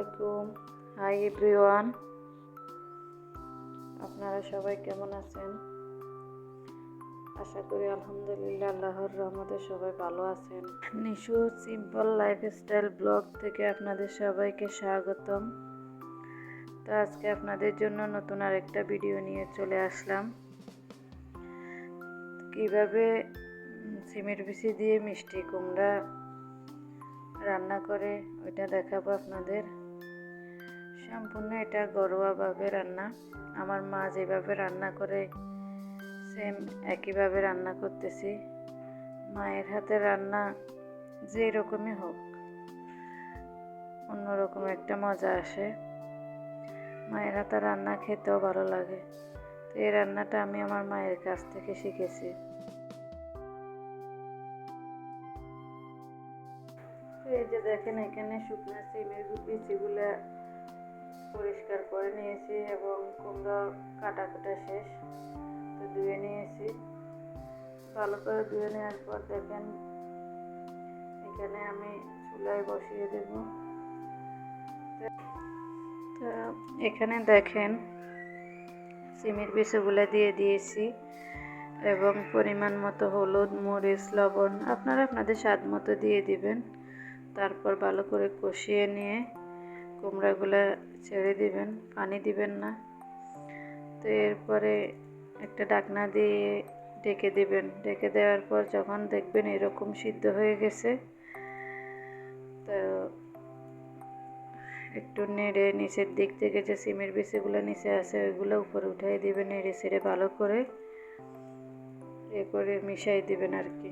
আলাইকুম। Hi everyone আপনারা সবাই কেমন আছেন? আশা করি আলহামদুলিল্লাহ আল্লাহর রহমতে সবাই ভালো আছেন। নিশু সিম্পল লাইফস্টাইল ব্লগ থেকে আপনাদের সবাইকে স্বাগতম। তো আজকে আপনাদের জন্য নতুন আরেকটা ভিডিও নিয়ে চলে আসলাম। কীভাবে সিমের বিচি দিয়ে মিষ্টি কুমড়া রান্না করে, ওইটা দেখাবো আপনাদের। সম্পূর্ণ এটা ঘরোয়াভাবে রান্না। আমার মা যেভাবে রান্না করে সেম একইভাবে রান্না করতেছি। মায়ের হাতে রান্না যে রকমই হোক, অন্যরকম একটা মজা আসে। মায়ের হাতে রান্না খেতেও ভালো লাগে। তো এই রান্নাটা আমি আমার মায়ের কাছ থেকে শিখেছি। এই যে দেখেন, এখানে শুকনো সিমের বিচিগুলো পরিষ্কার করে নিয়েছি এবং কুমড়ো কাটা কাটা শেষ। তো ধুয়ে নিয়েছি। ভালো করে ধুয়ে নেওয়ার পর দেখেন, এখানে আমি চুলায় বসিয়ে দেব। এখানে দেখেন, সিমের বিচিগুলো দিয়ে দিয়েছি এবং পরিমাণ মতো হলুদ, মরিচ, লবণ, আপনারা আপনাদের স্বাদ মতো দিয়ে দিবেন। তারপর ভালো করে কষিয়ে নিয়ে কুমড়াগুলো ছেড়ে দিবেন, পানি দিবেন না। তো এরপরে একটা ডাকনা দিয়ে ডেকে দিবেন। ডেকে দেওয়ার পর যখন দেখবেন এরকম সিদ্ধ হয়ে গেছে, তো একটু নেড়ে নিচের দিক থেকে যে সিমের বিচিগুলো নিচে আছে, ওইগুলো উপরে উঠাই দিবেন, নেড়ে ছেড়ে ভালো করে। এ করে মিশাই দিবেন আর কি।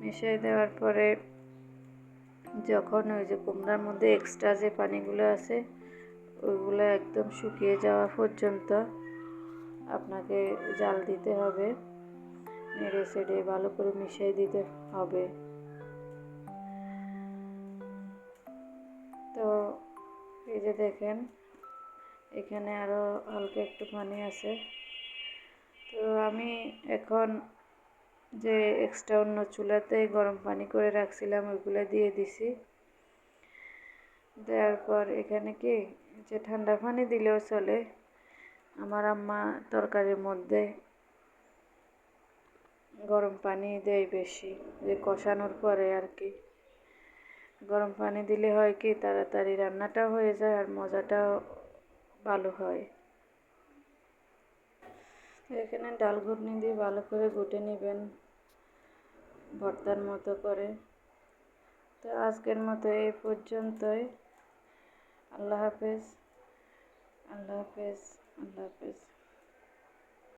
মিশাই দেওয়ার পরে যখন ওই যে কুমড়ার মধ্যে এক্সট্রা যে পানিগুলো আছে, ওইগুলো একদম শুকিয়ে যাওয়া পর্যন্ত আপনাকে জাল দিতে হবে, নেড়ে সেড়ে ভালো করে মিশিয়ে দিতে হবে। তো এই যে দেখেন, এখানে আরও হালকা একটু পানি আছে। তো আমি এখন যে এক্সট্রা অন্য চুলাতে গরম পানি করে রাখছিলাম, ওইগুলো দিয়ে দিছি। দেওয়ার পর এখানে কি, যে ঠান্ডা পানি দিলেও চলে। আমার আম্মা তরকারির মধ্যে গরম পানি দেয় বেশি, যে কষানোর পরে আর কি। গরম পানি দিলে হয় কি, তাড়াতাড়ি রান্নাটাও হয়ে যায় আর মজাটাও ভালো হয়। এখানে ডাল ঘুটনি দিয়ে ভালো করে ঘুটে নেবেন। ভর্তার মতো করে। তো আজকের মতো এই পর্যন্তই। আল্লাহ হাফেজ। আল্লাহ হাফেজ। আল্লাহ হাফেজ।